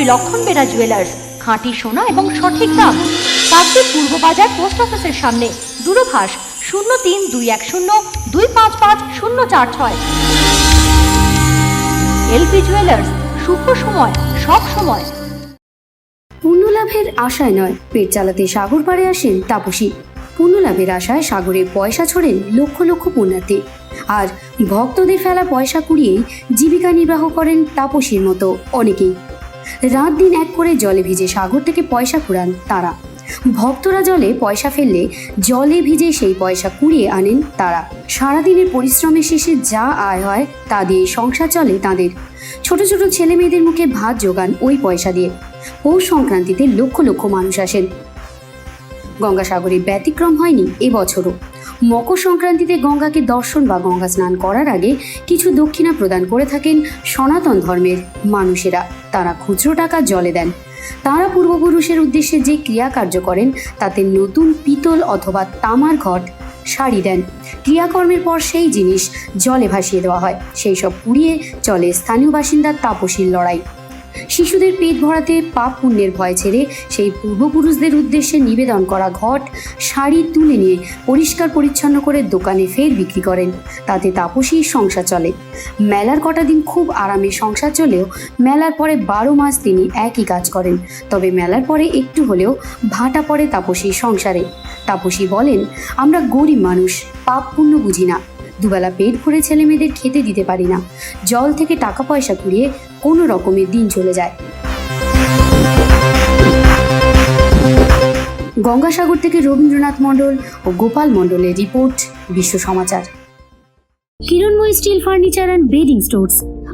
শ্রী লক্ষণ বেরা জুয়েলার্স খাঁটি সোনা এবং সঠিক দাম। কাকদ্বীপ পূর্ব বাজার পোস্ট অফিসের সামনে, দূরভাষ শূন্য তিন দুই এক শূন্য দুই পাঁচ পাঁচ শূন্য চার ছয়। এলপি জুয়েলার্স শুভ সময়, সব সময়। পুণ্যলাভের আশায় নয়, পেট চালাতে সাগর পাড়ে আসেন তাপসী। পুণ্যলাভের আশায় সাগরে পয়সা ছড়েন লক্ষ লক্ষ পুণ্যার্থী। আর ভক্তদের ফেলা পয়সা কুড়িয়েই জীবিকা নির্বাহ করেন তাপসীর মতো অনেকেই। রাত দিন এক করে জলে ভিজে সাগর থেকে পয়সা কুড়ান তারা। ভক্তরা জলে পয়সা ফেললে জলে ভিজে সেই পয়সা কুড়িয়ে আনেন তারা। সারাদিনের পরিশ্রমের শেষে যা আয় হয় তা দিয়ে সংসার চলে তাদের। ছোট ছোট ছেলে মেয়েদের মুখে ভাত যোগান ওই পয়সা দিয়ে। পৌষ সংক্রান্তিতে লক্ষ লক্ষ মানুষ আসেন। গঙ্গাসাগরে ব্যতিক্রম হয়নি এবছরও মকর সংক্রান্তিতে গঙ্গাকে দর্শন বা গঙ্গা স্নান করার আগে কিছু দক্ষিণা প্রদান করে থাকেন সনাতন ধর্মের মানুষেরা। তারা খুচরো টাকা জলে দেন। তারা পূর্বপুরুষের উদ্দেশ্যে যে ক্রিয়াকার্য করেন, তাতে নতুন পিতল অথবা তামার ঘট, শাড়ি দেন। ক্রিয়াকর্মের পর সেই জিনিস জলে ভাসিয়ে দেওয়া হয়। সেই সব পুড়িয়ে চলে স্থানীয় বাসিন্দার তাপসীর লড়াই। শিশুদের পেট ভরাতে পাপ পুণ্যের ভয় ছেড়ে সেই পূর্বপুরুষদের উদ্দেশ্যে নিবেদন করা ঘট, শাড়ি তুলে নিয়ে পরিষ্কার পরিচ্ছন্ন করে দোকানে ফের বিক্রি করেন। তাতে তাপসীর সংসার চলে। মেলার কটা দিন খুব আরামে সংসার চলেও মেলার পরে বারো মাস তিনি একই কাজ করেন। তবে মেলার পরে একটু হলেও ভাটা পড়ে তাপসীর সংসারে। তাপসী বলেন, আমরা গরিব মানুষ, পাপ পুণ্য বুঝি না। দুবেলা পেট ভরে ছেলে মেয়েদের খেতে দিতে পারি না। জল থেকে টাকা পয়সা কুড়িয়ে কোনো রকমের দিন চলে যায়। গঙ্গাসাগর থেকে রবীন্দ্রনাথ মণ্ডল ও গোপাল মণ্ডলের report, Biswa Samachar. Kiranmoy steel furniture and bedding stores.